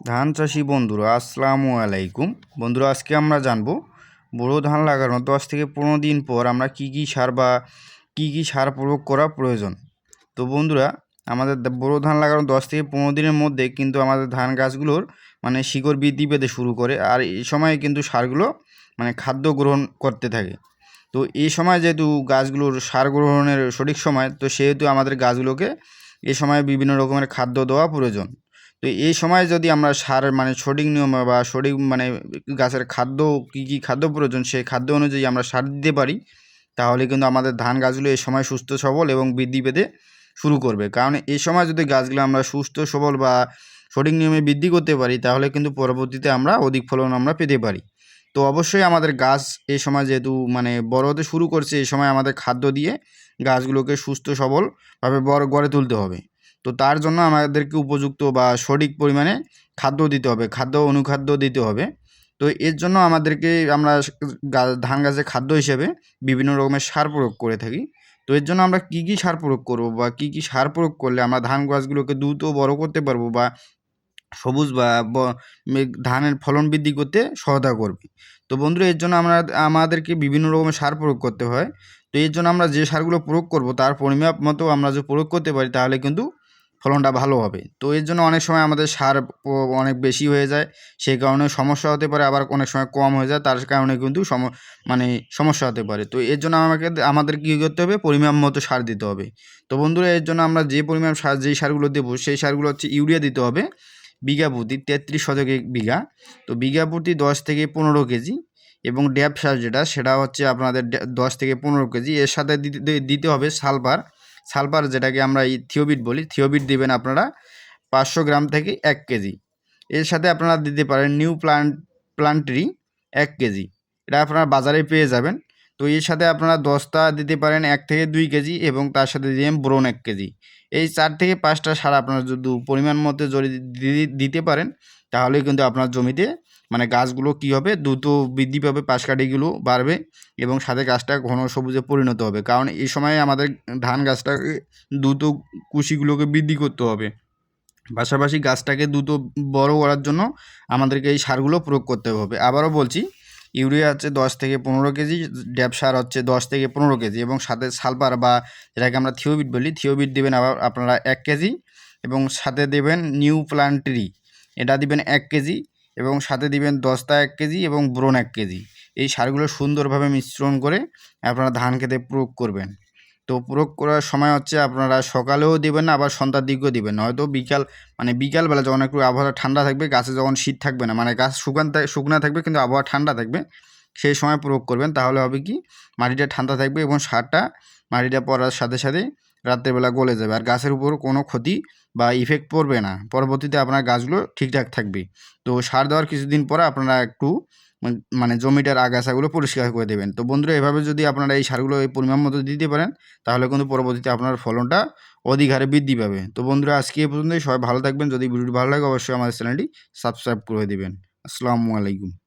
ধান চাষি বন্ধুরা, আসসালামু আলাইকুম। বন্ধুরা, আজকে আমরা জানব, বোরো ধান লাগানোর দশ থেকে পনেরো দিন পর আমরা কি কি সার বা কি কি সার প্রয়োগ করা প্রয়োজন। তো বন্ধুরা, আমাদের বোরো ধান লাগানোর দশ থেকে পনেরো দিনের মধ্যে কিন্তু আমাদের ধান গাছগুলোর মানে শিকড় বৃদ্ধি পেতে শুরু করে আর এই সময় কিন্তু সারগুলো মানে খাদ্য গ্রহণ করতে থাকে। তো এই সময় যেহেতু গাছগুলোর সার গ্রহণের সঠিক সময়, তো সেহেতু আমাদের গাছগুলোকে এ সময় বিভিন্ন রকমের খাদ্য দেওয়া প্রয়োজন। তো এই সময় যদি আমরা সার মানে সঠিক নিয়মে বা সঠিক মানে গাছের খাদ্য কী কী খাদ্য প্রয়োজন সেই খাদ্য অনুযায়ী আমরা সার দিতে পারি, তাহলে কিন্তু আমাদের ধান গাছগুলো এই সময় সুস্থ, সবল এবং বৃদ্ধি পেতে শুরু করবে। কারণ এই সময় যদি গাছগুলো আমরা সুস্থ, সবল বা সঠিক নিয়মে বৃদ্ধি করতে পারি, তাহলে কিন্তু পরবর্তীতে আমরা অধিক ফলন আমরা পেতে পারি। তো অবশ্যই আমাদের গাছ এই সময় যেহেতু মানে বড় হতে শুরু করছে, এই সময় আমাদের খাদ্য দিয়ে গাছগুলোকে সুস্থ, সবলভাবে বড়, গড়ে তুলতে হবে। তো তার জন্য আমাদেরকে উপযুক্ত বা সঠিক পরিমাণে খাদ্য দিতে হবে, খাদ্য অনুখাদ্য দিতে হবে। তো এর জন্য আমাদেরকে আমরা ধান গাছের খাদ্য হিসেবে বিভিন্ন রকমের সার প্রয়োগ করে থাকি। তো এর জন্য আমরা কী কী সার প্রয়োগ করব বা কী কী সার প্রয়োগ করলে আমরা ধান গাছগুলোকে দ্রুত বড় করতে পারব বা সবুজ বা ধানের ফলন বৃদ্ধি করতে সহায়তা করবে। তো বন্ধুরা, এর জন্য আমরা, আমাদেরকে বিভিন্ন রকমের সার প্রয়োগ করতে হয়। তো এর জন্য আমরা যে সারগুলো প্রয়োগ করব, তার পরিমাপ মতো আমরা যদি প্রয়োগ করতে পারি, তাহলে কিন্তু ফলনটা ভালো হবে। তো এর জন্য অনেক সময় আমাদের সার অনেক বেশি হয়ে যায়। সেই কারণে সমস্যা হতে পারে, আবার অনেক সময় কম হয়ে যায়, তার কারণে কিন্তু সম মানে সমস্যা হতে পারে। তো এর জন্য আমাকে, আমাদের কী করতে হবে? পরিমাণ মতো সার দিতে হবে। তো বন্ধুরা, এর জন্য আমরা যে পরিমাণ সার, যেই সারগুলো দেবো, সেই সারগুলো হচ্ছে ইউরিয়া দিতে হবে। বিঘা প্রতি তেত্রিশ শতকে বিঘা। তো বিঘা প্রতি দশ থেকে পনেরো কেজি এবং ড্যাপ সার যেটা, সেটা হচ্ছে আপনাদের দশ থেকে পনেরো কেজি। এর সাথে দিতে দিতে হবে সালফার। সালফার যেটাকে আমরা এই থিওবিট বলি, থিওবিট দিবেন আপনারা পাঁচশো গ্রাম থেকে এক কেজি। এর সাথে আপনারা দিতে পারেন নিউ প্লান্ট প্লান্টরি এক কেজি। এটা আপনারা বাজারে পেয়ে যাবেন। তো এর সাথে আপনারা দশটা দিতে পারেন এক থেকে দুই কেজি এবং তার সাথে দিবেন ব্রোন এক কেজি। এই চার থেকে পাঁচটা সার আপনারা যদি পরিমাণ মতো যদি দিতে পারেন তাহলে কিন্তু আপনার জমিতে মানে গাছগুলো কী হবে, দ্রুত বৃদ্ধি পাবে, পাশকাঠিগুলো বাড়বে এবং সাথে গাছটা ঘন সবুজে পরিণত হবে। কারণ এই সময়ে আমাদের ধান গাছটাকে দ্রুত কুশিগুলোকে বৃদ্ধি করতে হবে। পাশাপাশি গাছটাকে দ্রুত বড় করার জন্য আমাদেরকে এই সারগুলো প্রয়োগ করতে হবে। আবারও বলছি ইউরিয়া হচ্ছে দশ থেকে পনেরো কেজি, ড্যাব সার হচ্ছে দশ থেকে পনেরো কেজি এবং সাথে সালফার বা যেটাকে আমরা থিওবিট বলি, থিওবিট দেবেন আবার আপনারা এক কেজি এবং সাথে দেবেন নিউ প্লান্টরি এটা দিবেন এক কেজি এবং সাথে দিবেন দস্তা এক কেজি এবং ব্রোন এক কেজি। এই সারগুলো সুন্দরভাবে মিশ্রণ করে আপনারা ধান খেতে প্রয়োগ করবেন। তো প্রয়োগ করার সময় হচ্ছে আপনারা সকালেও দেবেন না, আবার সন্ধ্যার দিকেও দিবেন না। হয়তো বিকাল মানে বিকালবেলা যখন একটু আবহাওয়া ঠান্ডা থাকবে, গাছে যখন শীত থাকবে না মানে গাছ শুকান শুকনা থাকবে কিন্তু আবহাওয়া ঠান্ডা থাকবে, সেই সময় প্রয়োগ করবেন। তাহলে হবে কি, মাটিটা ঠান্ডা থাকবে এবং সারটা মাটিটা পড়ার সাথে সাথে রাত্রেবেলা গলে যাবে। আর গাছের উপর কোনো ক্ষতি বা ইফেক্ট পড়বে না। পরবর্তীতে আপনার গাছগুলো ঠিকঠাক থাকবে। তো সার দেওয়ার কিছুদিন পরে আপনারা একটু মান- মানে জমিটার আগাছাগুলো পরিষ্কার করে দেবেন। তো বন্ধুরা, এভাবে যদি আপনারা এই সারগুলো এই পরিমাণ মতো দিতে পারেন, তাহলে কিন্তু পরবর্তীতে আপনার ফলনটা অধিক হারে বৃদ্ধি পাবে। তো বন্ধুরা, আজকে এ পর্যন্তই। সবাই ভালো থাকবেন। যদি ভিডিওটি ভালো লাগে, অবশ্যই আমাদের চ্যানেলটি সাবস্ক্রাইব করে দেবেন। আসসালামু আলাইকুম।